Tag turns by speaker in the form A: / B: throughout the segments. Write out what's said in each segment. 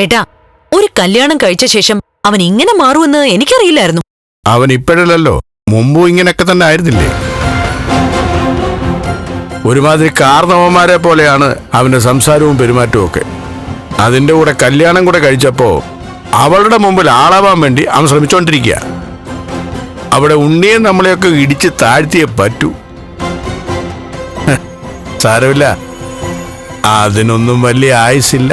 A: ഏട്ടാ ഒരു കല്യാണം കഴിച്ച ശേഷം അവൻ ഇങ്ങനെ മാറുമെന്ന് എനിക്കറിയില്ലായിരുന്നു.
B: അവൻ ഇപ്പോഴല്ലോ മുമ്പും ഇങ്ങനെയൊക്കെ തന്നെ ആയിരുന്നില്ലേ? ഒരുമാതിരി കാർന്നവന്മാരെ പോലെയാണ് അവന്റെ സംസാരവും പെരുമാറ്റവും ഒക്കെ. അതിന്റെ കൂടെ കല്യാണം കൂടെ കഴിച്ചപ്പോ അവളുടെ മുമ്പിൽ ആളാവാൻ വേണ്ടി അവൻ ശ്രമിച്ചോണ്ടിരിക്കുക അവിടെ ഉണ്ണിയെ നമ്മളെയൊക്കെ ഇടിച്ച് താഴ്ത്തിയേ പറ്റൂ. സാരമില്ല. അതിനൊന്നും വലിയ ആയുസില്ല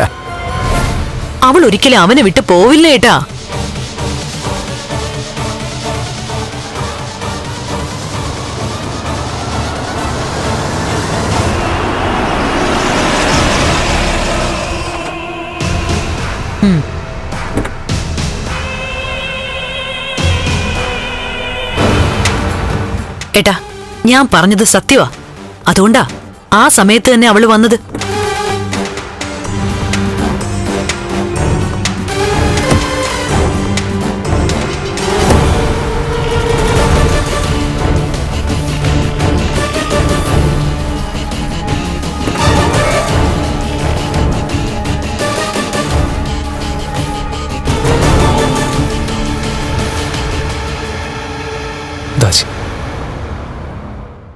A: അവൾ ഒരിക്കലും അവനെ വിട്ട് പോവില്ല ഏട്ടാ. ഏട്ടാ ഞാൻ പറഞ്ഞത് സത്യവാ. അതുകൊണ്ടാ. ആ സമയത്ത് തന്നെ അവൾ വന്നത്.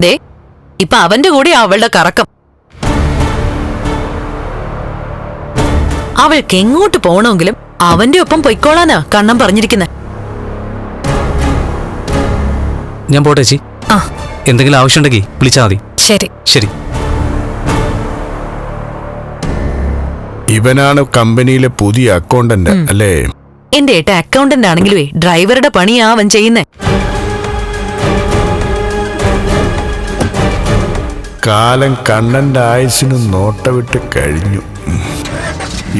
A: ദേ ഇപ്പൊ അവന്റെ കൂടെ അവളുടെ കറക്കം. അവൾക്ക് എങ്ങോട്ട് പോണമെങ്കിലും അവന്റെ ഒപ്പം പൊയ്ക്കോളാനാ കണ്ണം പറഞ്ഞിരിക്കുന്നത്
C: ഞാൻ പോട്ടെ ചേച്ചി.
D: ആ.
C: എന്തെങ്കിലും ആവശ്യമുണ്ടെങ്കിൽ വിളിച്ചാൽ മതി.
D: ശരി.
C: ശരി.
B: ഇവനാണ് കമ്പനിയിലെ പുതിയ അക്കൗണ്ടന്റ് അല്ലേ?
A: എന്റെ ഏട്ട അക്കൗണ്ടന്റ് ആണെങ്കിലും ഡ്രൈവറുടെ പണിയാ അവൻ ചെയ്യുന്നേ.
B: കാലം കണ്ണന്റെ ആയുസിന് നോട്ടവിട്ട് കഴിഞ്ഞു.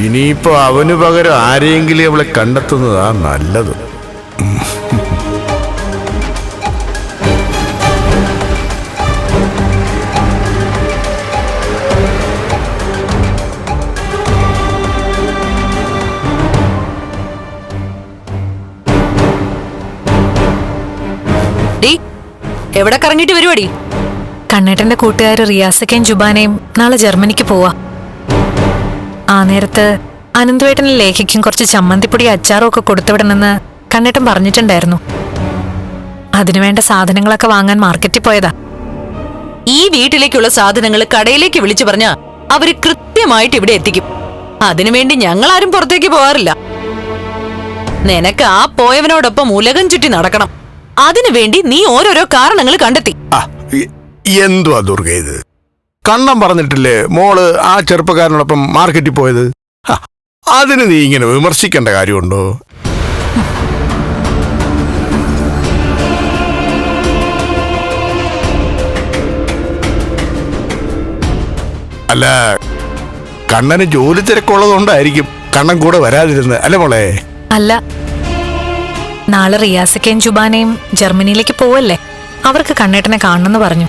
B: ഇനിയിപ്പോൾ ഇനിയിപ്പോ അവന് പകരം ആരെയെങ്കിലും അവളെ കണ്ടെത്തുന്നതാ നല്ലത്.
A: എവിടെ കറങ്ങിട്ട് വരുവാടി?
D: കണ്ണേട്ടന്റെ കൂട്ടുകാർ റിയാസക്കയും ജുബാനയും നാളെ ജർമ്മനിക്ക് പോവാ. ആ നേരത്ത് അനന്തുവേട്ടനും ലേഖയ്ക്കും കുറച്ച് ചമ്മന്തിപ്പൊടി അച്ചാറും ഒക്കെ കൊടുത്തുവിടണമെന്ന് കണ്ണേട്ടൻ പറഞ്ഞിട്ടുണ്ടായിരുന്നു. അതിനുവേണ്ട സാധനങ്ങളൊക്കെ വാങ്ങാൻ മാർക്കറ്റിൽ പോയതാ.
A: ഈ വീട്ടിലേക്കുള്ള സാധനങ്ങൾ കടയിലേക്ക് വിളിച്ചു പറഞ്ഞ അവർ കൃത്യമായിട്ട് ഇവിടെ എത്തിക്കും. അതിനുവേണ്ടി ഞങ്ങൾ ആരും പുറത്തേക്ക് പോകാറില്ല നിനക്ക് ആ പോയവനോടൊപ്പം ഉലകം ചുറ്റി നടക്കണം. അതിനുവേണ്ടി നീ ഓരോരോ കാരണങ്ങൾ കണ്ടെത്തി.
B: എന്തുവാ ദുർഗ ഇത്? കണ്ണം പറഞ്ഞിട്ടില്ലേ മോൾ ആ ചെറുപ്പക്കാരനോടൊപ്പം മാർക്കറ്റിൽ പോയത്? അതിന് നീ ഇങ്ങനെ വിമർശിക്കേണ്ട കാര്യമുണ്ടോ? അല്ല കണ്ണന് ജോലി തിരക്കുള്ളതുകൊണ്ടായിരിക്കും കണ്ണൻ കൂടെ വരാതിരുന്നത് അല്ലേ മോളെ?
D: അല്ല നാളെ റിയാസക്കയും ജുബാനയും ജർമ്മനിയിലേക്ക് പോവല്ലേ? അവർക്ക് കണ്ണേട്ടനെ കാണണമെന്ന് പറഞ്ഞു.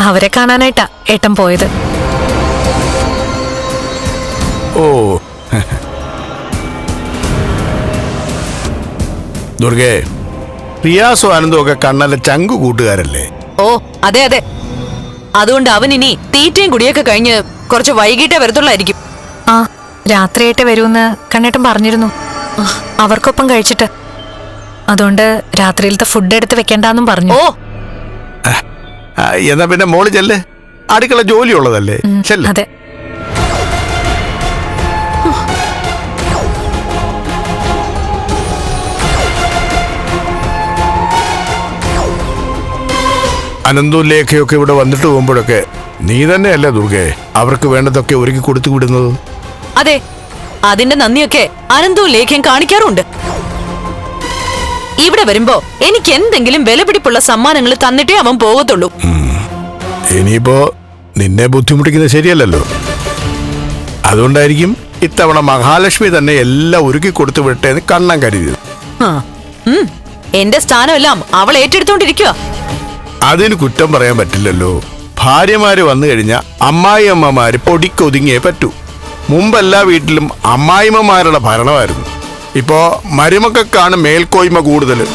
D: അവരെ കാണാനായിട്ടാ ഏട്ടൻ പോയത്.
B: ഓ. ദുർഗേ റിയാസും ആനന്ദും ഒക്കെ കണ്ണല്ല ചങ്കു കൂട്ടുകാരല്ലേ?
A: ഓ അതെ അതെ. അതുകൊണ്ട് അവൻ ഇനി തീറ്റയും കുടിയൊക്കെ കഴിഞ്ഞ് കുറച്ച് വൈകിട്ടേ വരത്തുള്ളായിരിക്കും.
D: ആ രാത്രിയായിട്ട് വരുമെന്ന് കണ്ണേട്ടൻ പറഞ്ഞിരുന്നു. അവർക്കൊപ്പം കഴിച്ചിട്ട്. അതുകൊണ്ട് രാത്രിയിലത്തെ ഫുഡ് എടുത്ത് വെക്കണ്ടെന്നും പറഞ്ഞു.
A: ഓ.
B: എന്നാ പിന്നെ മോൾ ചെല്ലേ. അടുക്കള ജോലിയുള്ളതല്ലേ?
D: ഉള്ളതല്ലേ
B: ചെല്ല.
D: അതെ.
B: അനന്തും ലേഖയൊക്കെ ഇവിടെ വന്നിട്ട് പോകുമ്പോഴൊക്കെ നീ തന്നെയല്ലേ ദുർഗേ? അവർക്ക് വേണ്ടതൊക്കെ ഒരുക്കി കൊടുത്തു വിടുന്നത്.
A: അതെ അതിന്റെ നന്ദിയൊക്കെ അനന്തവും ലേഖ്യം കാണിക്കാറുണ്ട്. ഇവിടെ വരുമ്പോ എനിക്ക് എന്തെങ്കിലും വിലപിടിപ്പുള്ള സമ്മാനങ്ങൾ തന്നിട്ടേ അവൻ പോകത്തുള്ളൂ.
B: ഇനിയിപ്പോ നിന്നെ ബുദ്ധിമുട്ടിക്കുന്നത് ശരിയല്ലല്ലോ. അതുകൊണ്ടായിരിക്കും ഇത്തവണ മഹാലക്ഷ്മി തന്നെ എല്ലാം ഒരുക്കി കൊടുത്തു വിട്ടേ എന്ന് കണ്ണൻ കരുതിയത്
A: എന്റെ സ്ഥാനമെല്ലാം അവൾ ഏറ്റെടുത്തോണ്ടിരിക്കുക.
B: അതിന് കുറ്റം പറയാൻ പറ്റില്ലല്ലോ. ഭാര്യമാര് വന്നു കഴിഞ്ഞാൽ അമ്മായിയമ്മമാര് പൊടിക്കൊതുങ്ങിയേ പറ്റൂ. മുമ്പെല്ലാ വീട്ടിലും അമ്മായിമ്മമാരുടെ ഭരണമായിരുന്നു. ഇപ്പോ മരുമക്കാണ് മേൽക്കോയ്മ കൂടുതൽ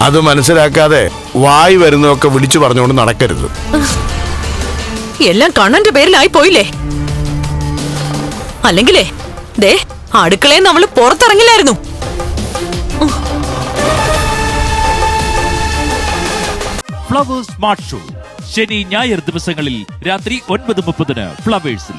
B: അത് മനസ്സിലാക്കാതെ വായി വരുന്നതൊക്കെ വിളിച്ചു പറഞ്ഞുകൊണ്ട് നടക്കരുത്.
A: എല്ലാം കണ്ണന്റെ പേരിലായി പോയില്ലേ? അല്ലെങ്കിലേ ദേ അടുക്കളയിൽ നമ്മൾ പുറത്തിറങ്ങില്ലായിരുന്നു.
E: Flowers smart show. ശനി ഞായർ ദിവസങ്ങളിൽ രാത്രി ഒൻപത് മുപ്പതിന് ഫ്ലവേഴ്സിൽ.